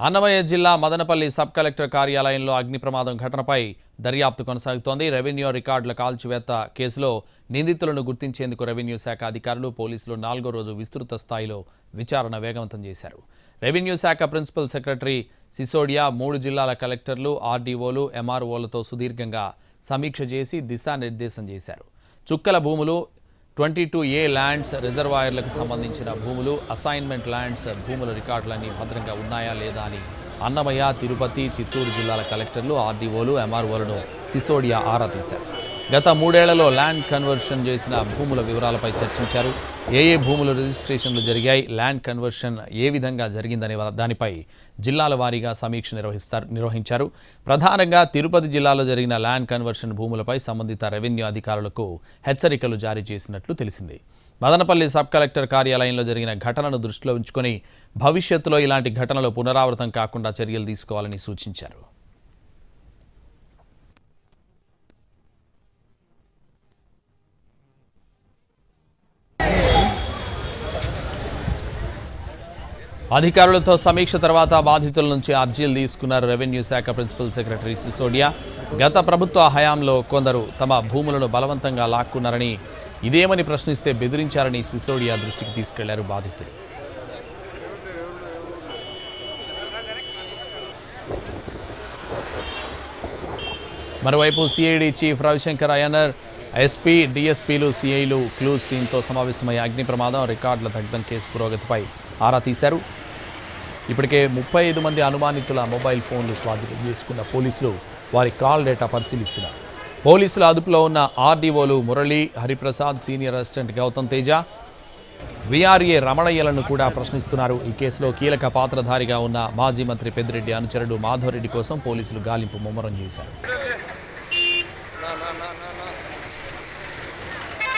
అన్నమయ్య జిల్లా Madanapalle sub collector కార్యాలయంలో అగ్ని ప్రమాదం ఘటనపై దర్యాప్తు కొనసాగుతోంది. రెవెన్యూ రికార్డుల కాల్చివేత కేసులో నిందితులను గుర్తించేందుకు రెవెన్యూ శాఖ అధికారులు పోలీసులు నాలుగో రోజు విస్తృత స్థాయిలో విచారణ వేగవంతం చేశారు. రెవెన్యూ శాఖ ప్రిన్సిపల్ సెక్రటరీ సిసోడియా మూడు జిల్లాల కలెక్టర్లు ఆర్డీఓలు ఎంఆర్ఓలతో సుదీర్ఘంగా సమీక్ష చేసి దిశానిర్దేశం చేశారు. చుక్కల భూములు ట్వంటీ టూ ఏ ల్యాండ్స్ రిజర్వాయర్లకు సంబంధించిన భూములు అసైన్మెంట్ ల్యాండ్స్ భూముల రికార్డులన్నీ భద్రంగా ఉన్నాయా లేదా అని అన్నమయ్య తిరుపతి చిత్తూరు జిల్లాల కలెక్టర్లు ఆర్డీఓలు ఎంఆర్ఓలను సిసోడియా ఆరా తీశారు. గత మూడేళ్ళలో ల్యాండ్ కన్వర్షన్ చేసిన భూముల వివరాలపై చర్చించారు. ఏ ఏ భూములు రిజిస్ట్రేషన్లు జరిగాయి ల్యాండ్ కన్వర్షన్ ఏ విధంగా జరిగిందనే దానిపై జిల్లాల వారీగా సమీక్ష నిర్వహిస్తారు నిర్వహించారు. ప్రధానంగా తిరుపతి జిల్లాలో జరిగిన ల్యాండ్ కన్వర్షన్ భూములపై సంబంధిత రెవెన్యూ అధికారులకు హెచ్చరికలు జారీ చేసినట్లు తెలిసింది. మదనపల్లి సబ్ కలెక్టర్ కార్యాలయంలో జరిగిన ఘటనను దృష్టిలో ఉంచుకొని భవిష్యత్తులో ఇలాంటి ఘటనలు పునరావృతం కాకుండా చర్యలు తీసుకోవాలని సూచించారు. అధికారులతో సమీక్ష తర్వాత బాధితుల నుంచి అర్జీలు తీసుకున్నారు రెవెన్యూ శాఖ ప్రిన్సిపల్ సెక్రటరీ సిసోడియా. గత ప్రభుత్వ హయాంలో కొందరు తమ భూములను బలవంతంగా లాక్కున్నారని ఇదేమని ప్రశ్నిస్తే బెదిరించారని సిసోడియా దృష్టికి తీసుకెళ్ళారు బాధితులు. మరోవైపు CID chief Ravishankar Ayyanar SP డిఎస్పీలు సిఐలు క్లూస్ టీంతో సమావేశమై అగ్ని ప్రమాదం రికార్డుల దగ్ధం కేసు పురోగతిపై ఆరా తీశారు. ఇప్పటికే ముప్పై ఐదు మంది అనుమానితుల మొబైల్ ఫోన్లు స్వాధీనం చేసుకున్న పోలీసులు వారి కాల్ డేటా పరిశీలిస్తున్నారు. పోలీసుల అదుపులో ఉన్న ఆర్డీఓలు Murali Hariprasad senior assistant Gautam Teja VRA రమణయ్యలను కూడా ప్రశ్నిస్తున్నారు. ఈ కేసులో కీలక పాత్రధారిగా ఉన్న మాజీ మంత్రి పెద్దిరెడ్డి అనుచరుడు మాధవరెడ్డి కోసం పోలీసులు గాలింపు ముమ్మరం చేశారు.